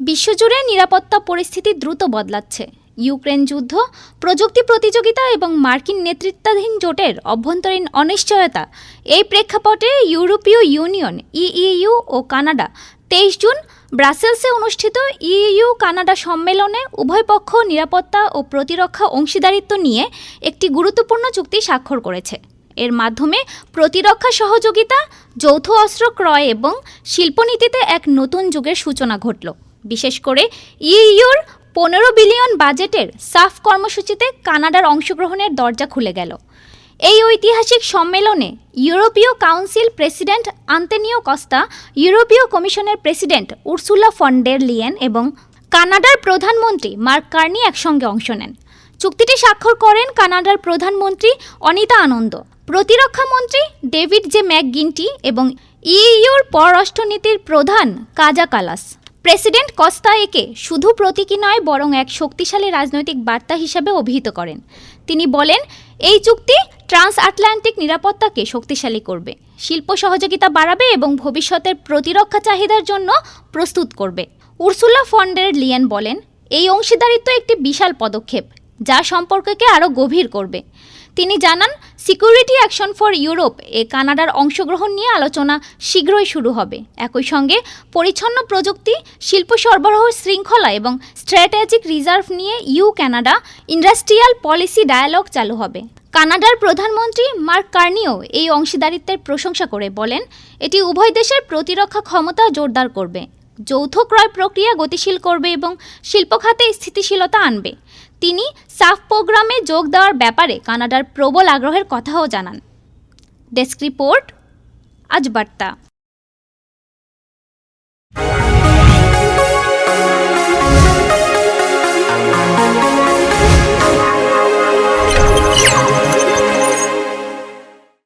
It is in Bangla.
বিশ্বজুড়ে নিরাপত্তা পরিস্থিতি দ্রুত বদলাচ্ছে। ইউক্রেন যুদ্ধ, প্রযুক্তি প্রতিযোগিতা এবং মার্কিন নেতৃত্বাধীন জোটের অভ্যন্তরীণ অনিশ্চয়তা, এই প্রেক্ষাপটে ইউরোপীয় ইউনিয়ন ইইউ ও কানাডা তেইশ জুন ব্রাসেলসে অনুষ্ঠিত ইইউ কানাডা সম্মেলনে উভয় পক্ষ নিরাপত্তা ও প্রতিরক্ষা অংশীদারিত্ব নিয়ে একটি গুরুত্বপূর্ণ চুক্তি স্বাক্ষর করেছে। এর মাধ্যমে প্রতিরক্ষা সহযোগিতা, যৌথ অস্ত্র ক্রয় এবং শিল্পনীতিতে এক নতুন যুগের সূচনা ঘটল। বিশেষ করে ইইউর পনেরো বিলিয়ন বাজেটের সাফ কর্মসূচিতে কানাডার অংশগ্রহণের দরজা খুলে গেল। এই ঐতিহাসিক সম্মেলনে ইউরোপীয় কাউন্সিল প্রেসিডেন্ট আন্তেনিও কস্তা, ইউরোপীয় কমিশনের প্রেসিডেন্ট উর্সুলা ফন্ডের লিয়েন এবং কানাডার প্রধানমন্ত্রী মার্ক কার্নি একসঙ্গে অংশ নেন। চুক্তিটি স্বাক্ষর করেন কানাডার প্রধানমন্ত্রী অনিতা আনন্দ, প্রতিরক্ষা মন্ত্রী ডেভিড জে ম্যাকগিনটি এবং ইইউর পররাষ্ট্রনীতির প্রধান কাজা কালাস। প্রেসিডেন্ট কস্তা একে শুধু প্রতীকী নয়, বরং এক শক্তিশালী রাজনৈতিক বার্তা হিসাবে অভিহিত করেন। তিনি বলেন, এই চুক্তি ট্রান্স আটলান্টিক নিরাপত্তাকে শক্তিশালী করবে, শিল্প সহযোগিতা বাড়াবে এবং ভবিষ্যতের প্রতিরক্ষা চাহিদার জন্য প্রস্তুত করবে। উর্সুলা ফন্ডের লিয়েন বলেন, এই অংশীদারিত্ব একটি বিশাল পদক্ষেপ, যা সম্পর্ককে আরও গভীর করবে। তিনি জানান সিকিউরিটি অ্যাকশন ফর ইউরোপ এ কানাডার অংশগ্রহণ নিয়ে আলোচনা শীঘ্রই শুরু হবে। একই সঙ্গে পরিচ্ছন্ন প্রযুক্তি, শিল্প সরবরাহ শৃঙ্খলা এবং স্ট্র্যাটেজিক রিজার্ভ নিয়ে EU Canada industrial policy dialogue চালু হবে। কানাডার প্রধানমন্ত্রী মার্ক কার্নিও এই অংশীদারিত্বের প্রশংসা করে বলেন, এটি উভয় দেশের প্রতিরক্ষা ক্ষমতা জোরদার করবে। যৌথ ক্রয় প্রক্রিয়া গতিশীল করবে এবং শিল্পখাতে স্থিতিশীলতা আনবে। তিনি সাফ প্রোগ্রামে যোগ দেওয়ার ব্যাপারে কানাডার প্রবল আগ্রহের কথাও জানান। ডেস্ক রিপোর্ট, আজ বার্তা।